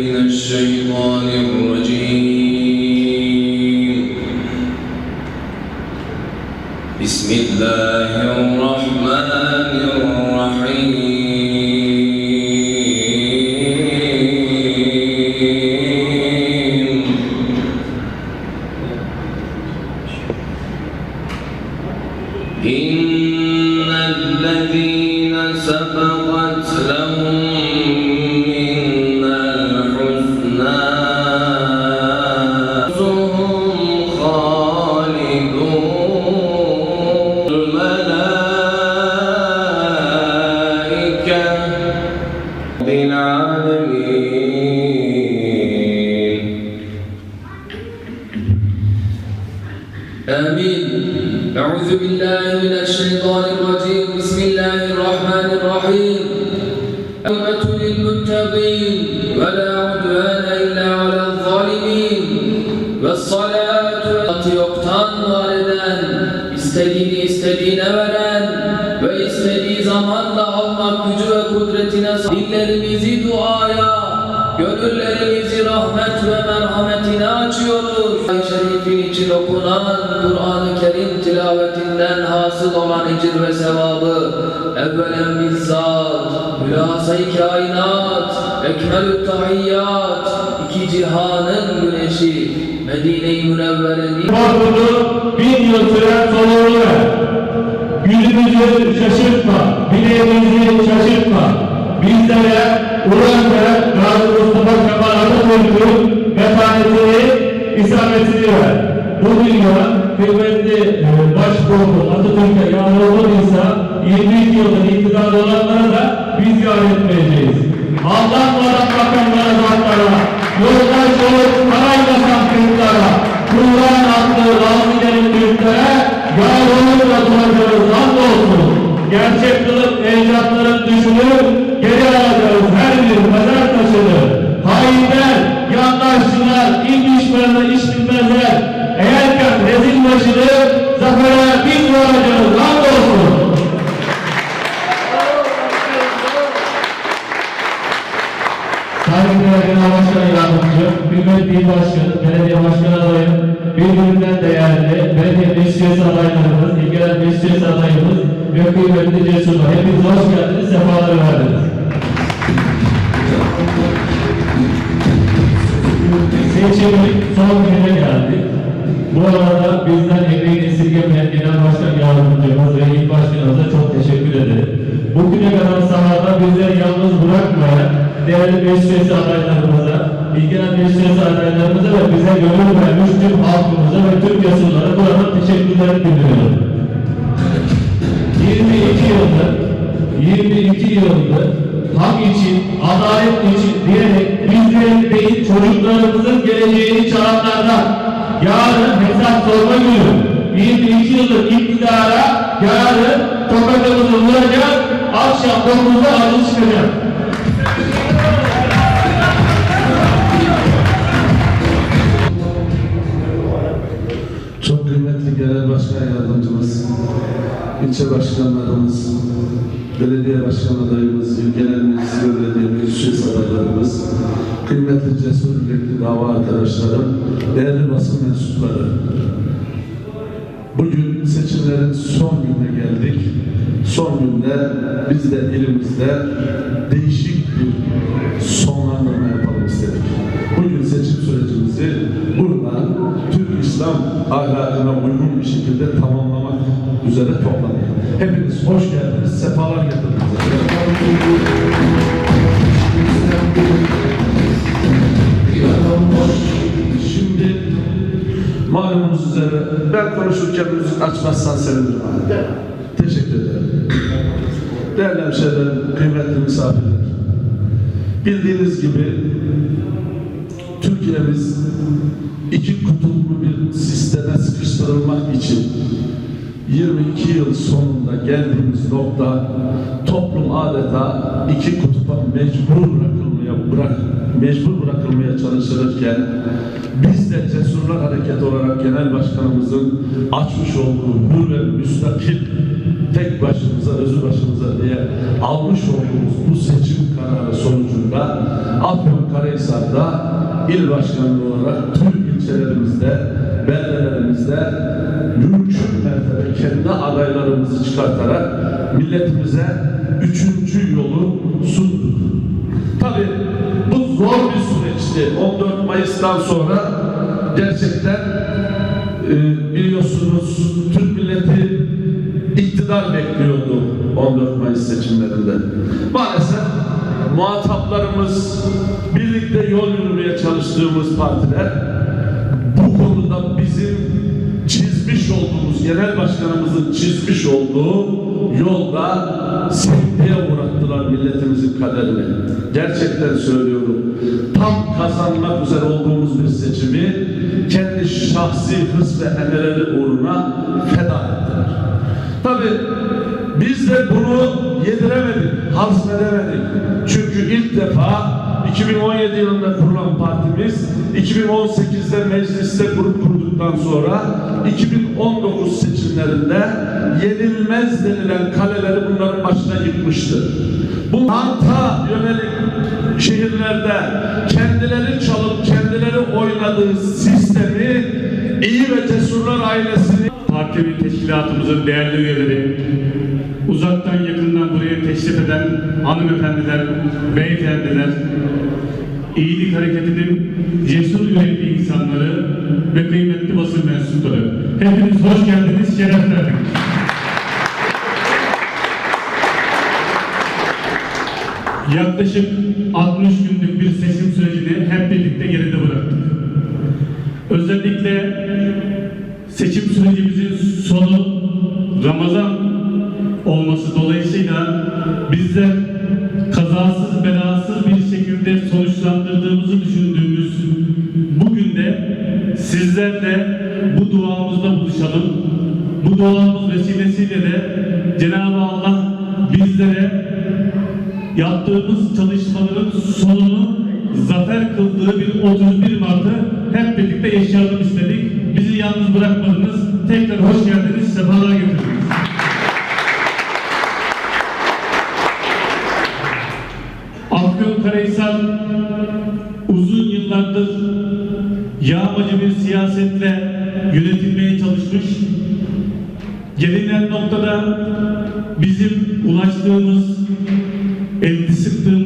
من الشيطان الرجيم 나 açıyoruz. Ay Şerif'in için okunan Kur'an-ı Kerim tilavetinden hasıl olan ecir ve sevabı evvelen bizzat, hülasa-i kainat, ekmelü tahiyyat, iki cihanın güneşi, Medine-i Münevvere'nin Korkunu bin yıl süren ver. Yüzümüzü şaşırtma, bileğimizi şaşırtma. Bizlere ve Gazi Mustafa Kemal Atatürk'ün metanetini, isametini ver. Bu dünya kıymetli e, başbuğumuz Atatürk'e yar olmadıysa 22 yıldır iktidar olanlara da biz yar etmeyeceğiz. Aldanmadan bakanlara, zatlara, yoldaş olup saraylasan kırklara, ve kıymetli cesurlar. Hepiniz hoş geldiniz, sefalar verdiniz. Seçimin son gününe geldik. Bu arada bizden emeğini esirgemeyen Genel Başkan Yardımcımız ve İl Başkanımıza çok teşekkür ederim. Bugüne kadar sahada bizleri yalnız bırakmayan değerli meclis adaylarımıza, ilgilenen meclis adaylarımıza ve bize gönül vermiş tüm halkımıza ve tüm yasalara burada teşekkürler bildiriyorum. 22 yıldır hak için, adalet için diyerek bizlerin değil çocuklarımızın geleceğini çalanlardan yarın hesap sorma günü 22 yıldır iktidara yarın tokatımızı vuracak akşam 9'da acı çıkacak. Çok kıymetli genel başkan yardımcımız, ilçe başkanlarımız, belediye başkan adayımız, il genel meclis ve belediye meclis adaylarımız, kıymetli cesur yürekli dava arkadaşlarım, değerli basın mensupları. Bugün seçimlerin son gününe geldik. Son günde biz de elimizde değişik bir sonlandırma yapalım istedik. Bugün seçim sürecimizi burada Türk İslam ahlakına uygun bir şekilde tamamlamak üzere toplandık. Hepiniz açmazsan sevinirim. Teşekkür ederim. Değerli hemşehrilerim, kıymetli misafirler. Bildiğiniz gibi Türkiye'miz iki kutuplu bir sisteme sıkıştırılmak için 22 yıl sonunda geldiğimiz nokta toplum adeta iki kutupa mecbur bırakılmaya bırak mecbur bırakılmaya çalışılırken biz de Cesurlar Hareketi olarak Genel Başkanımızın açmış olduğu hür ve müstakil tek başımıza, özü başımıza diye almış olduğumuz bu seçim kararı sonucunda Afyonkarahisar'da il başkanı olarak tüm ilçelerimizde, beldelerimizde mümkün mertebe kendi adaylarımızı çıkartarak milletimize üçüncü süreçti. 14 Mayıs'tan sonra gerçekten e, biliyorsunuz Türk milleti iktidar bekliyordu 14 Mayıs seçimlerinde. Maalesef muhataplarımız birlikte yol yürümeye çalıştığımız partiler bu konuda bizim çizmiş olduğumuz, genel başkanımızın çizmiş olduğu yolda sekteye uğrattılar milletimizin kaderini. Gerçekten söylüyorum. Tam kazanmak üzere olduğumuz bir seçimi kendi şahsi hırs ve emelleri uğruna feda ettiler. Tabi biz de bunu yediremedik, hazmedemedik. Çünkü ilk defa 2017 yılında kurulan partimiz 2018'de mecliste grup kurduktan sonra 2019 seçimlerinde yenilmez denilen kaleleri bunların başına yıkmıştı. Bu hanta yönelik şehirlerde kendileri çalıp kendileri oynadığı sistemi iyi ve cesurlar ailesini parti ve teşkilatımızın değerli üyeleri, uzaktan yakından buraya teşrif eden hanımefendiler, beyefendiler, iyilik hareketinin cesur yürekli insanları ve kıymetli basın mensupları. Hepiniz hoş geldiniz, şeref verdiniz. Yaklaşık 60 günlük bir seçim sürecini hep birlikte geride bıraktık. Özellikle seçim sürecimizin sonu Ramazan olması dolayısıyla bizler bizlere yaptığımız çalışmaların sonunu zafer kıldığı bir 31 Mart'ı hep birlikte yaşayalım istedik. Bizi yalnız bırakmadınız. Tekrar hoş geldiniz, sefalar getirdiniz. Afyonkarahisar uzun yıllardır yağmacı bir siyasetle yönetilmeye çalışmış. Gelinen noktada bizim ulaştığımız, elini sıktığımız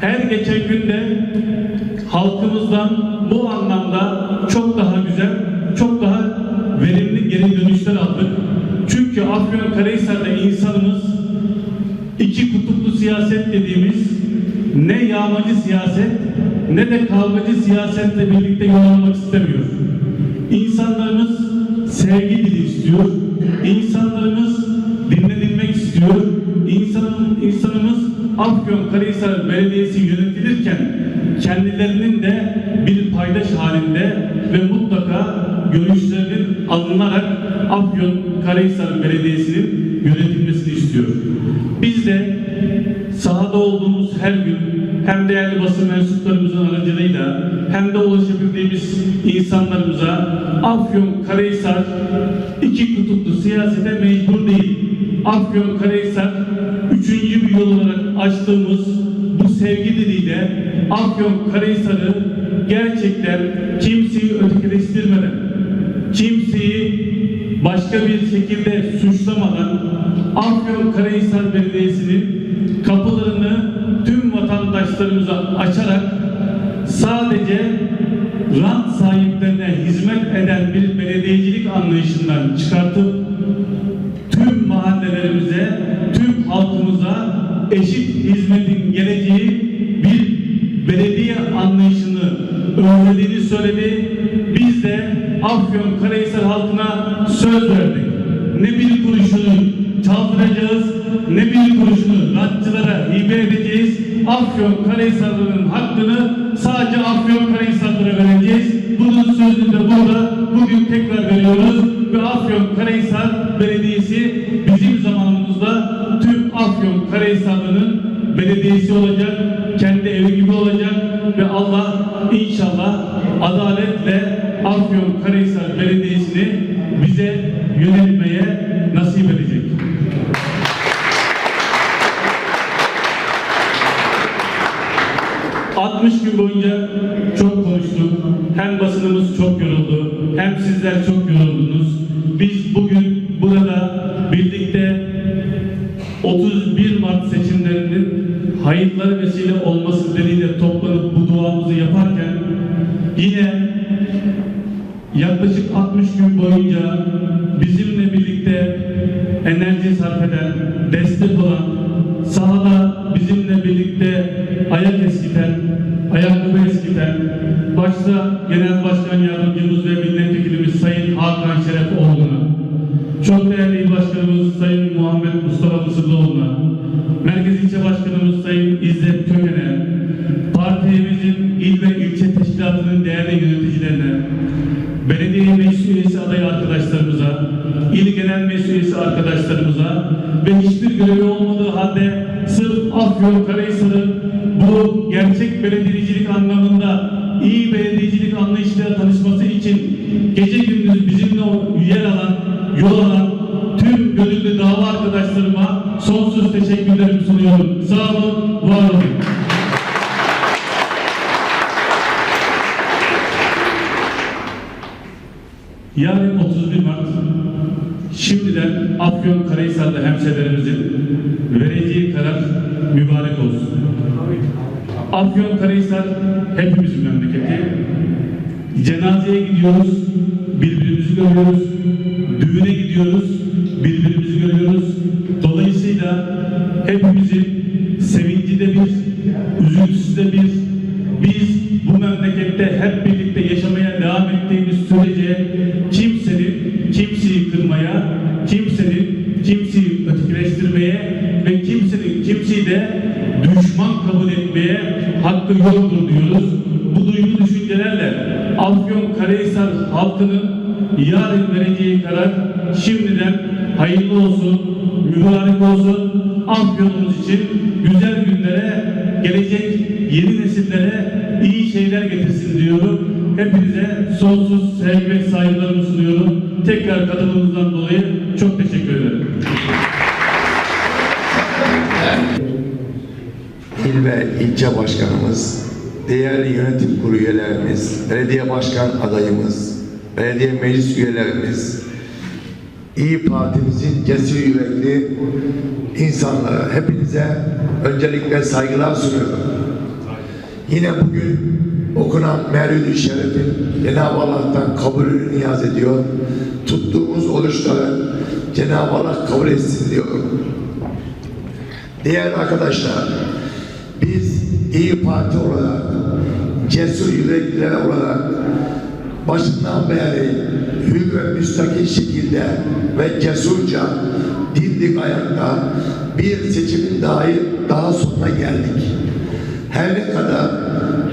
Her geçen günde halkımızdan bu anlamda çok daha güzel, çok daha verimli geri dönüşler aldık. Çünkü Afyon Karahisar'da insanımız iki kutuplu siyaset dediğimiz ne yağmacı siyaset ne de kavgacı siyasetle birlikte yol almak istemiyor. İnsanlarımız sevgi dili istiyor. İnsanlarımız dinlenilmek istiyor. İnsanın, insanımız Afyon Karahisar Belediyesi kendilerinin de bir paydaş halinde ve mutlaka görüşlerinin alınarak Afyon Karahisar Belediyesi'nin yönetilmesini istiyor. Biz de sahada olduğumuz her gün hem değerli basın mensuplarımızın aracılığıyla hem de ulaşabildiğimiz insanlarımıza Afyon Karahisar iki kutuplu siyasete mecbur değil. Afyon Karahisar üçüncü bir yol olarak açtığımız bu sevgi diliyle Afyon Karahisar'ı gerçekten kimseyi ötekileştirmeden, kimseyi başka bir şekilde suçlamadan Afyon Karahisar Belediyesi'nin kapılarını tüm vatandaşlarımıza açarak sadece rant sahiplerine hizmet eden bir belediyecilik anlayışından çıkartıp belediye anlayışını özlediğini söyledi. Biz de Afyon Karahisar halkına söz verdik. Ne bir kuruşunu çaldıracağız ne bir kuruşunu rantçılara hibe edeceğiz. Afyon Karahisarlı'nın hakkını sadece Afyon Karahisarlı'na vereceğiz. Bunun sözünü de burada bugün tekrar veriyoruz ve Afyon Karahisar Belediyesi bizim zamanımızda tüm Afyon Karahisarlı'nın belediyesi olacak, kendi evi gibi olacak ve Allah inşallah adaletle Afyon Karahisar Belediyesi'ni bize yönetmeye nasip edecek. ...60 gün boyunca çok konuştuk. Hem basınımız çok yoruldu, hem sizler çok yoruldunuz. Yine yaklaşık 60 gün boyunca bizimle birlikte enerji sarf eden, değerli yöneticilerine, belediye meclis üyesi aday arkadaşlarımıza, il genel meclis üyesi arkadaşlarımıza ve hiçbir görevi olmadığı halde sırf Afyon Karahisar'ın bu gerçek belediyecilik anlamında iyi belediyecilik anlayışıyla tanışması için gece gündüz bizimle yer alan, yol alan tüm gönüllü dava arkadaşlarıma sonsuz teşekkürlerimi sunuyorum. Sağ olun, var olun. Yarın 31 Mart şimdiden Afyon Karahisar'da hemşehrilerimizin vereceği karar mübarek olsun. Afyon Karahisar hepimizin memleketi. Cenazeye gidiyoruz, birbirimizi görüyoruz. Düğüne gidiyoruz, birbirimizi görüyoruz. Dolayısıyla hepimizin sevinci de bir, üzüntüsü de bir. Biz bu memlekette hep birlikte yaşamaya devam ettiğimiz sürece yoktur diyoruz. Bu duygu düşüncelerle Afyon Karahisar halkının yarın vereceği karar şimdiden hayırlı olsun, mübarek olsun. Afyonumuz için güzel günlere, gelecek yeni nesillere iyi şeyler getirsin diyorum. Hepinize sonsuz sevgi ve saygılarımı sunuyorum. Tekrar katılımınızdan dolayı çok teşekkür İl ve ilçe başkanımız, değerli yönetim kurulu üyelerimiz, belediye başkan adayımız, belediye meclis üyelerimiz, İyi Partimizin cesur yürekli insanları hepinize öncelikle saygılar sunuyorum. Yine bugün okunan Mevlid-i Şerif'in Cenab-ı Allah'tan kabulünü niyaz ediyor. Tuttuğumuz oruçları Cenab-ı Allah kabul etsin diyorum. Değerli arkadaşlar, biz İyi Parti olarak, cesur yürekliler olarak başından beri hür ve müstakil şekilde ve cesurca dimdik ayakta bir seçimin dahi daha sonuna geldik. Her ne kadar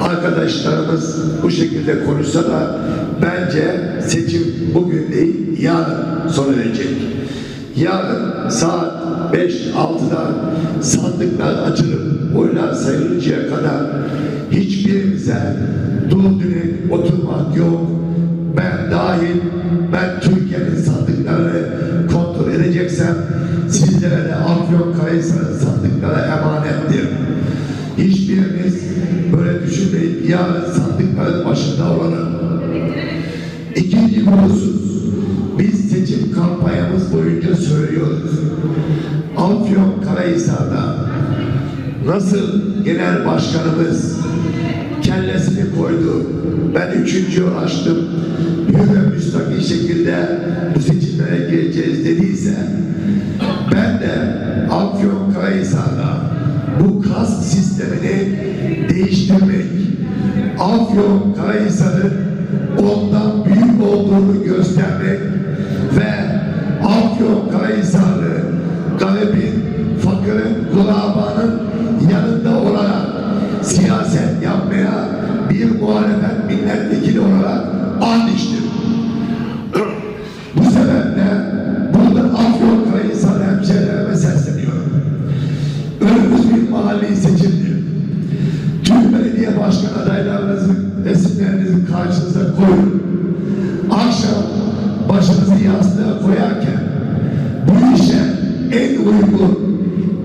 arkadaşlarımız bu şekilde konuşsa da bence seçim bugün değil yarın sona erecek. Yarın saat 5-6'da sandıklar açılıp oylar sayılıncaya kadar hiçbirimize dul düne oturmak yok. Ben dahil, ben Türkiye'nin sandıklarını kontrol edeceksem sizlere de Afyon Karahisar'ın sandıkları emanettir. Hiçbirimiz böyle düşünmeyip yarın sandıkların başında olalım. İkinci bir nasıl? Genel başkanımız kellesini koydu, ben üçüncü açtım, ve müstakil şekilde bu seçimlere gireceğiz dediyse, ben de Afyon Karahisar'da bu kask sistemini değiştirmek, Afyon Karahisar'ın ondan büyük olduğunu göstermek ve Afyon Karahisar'ı bu işe en uygun,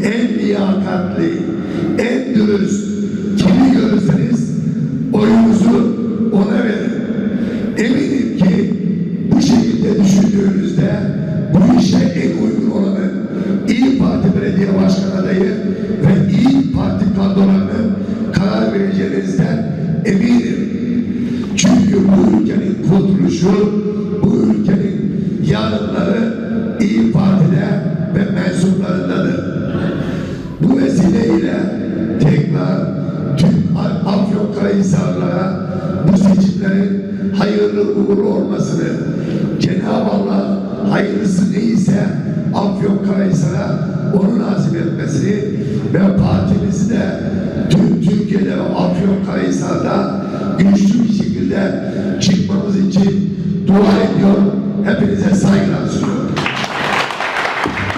en liyakatli, en dürüst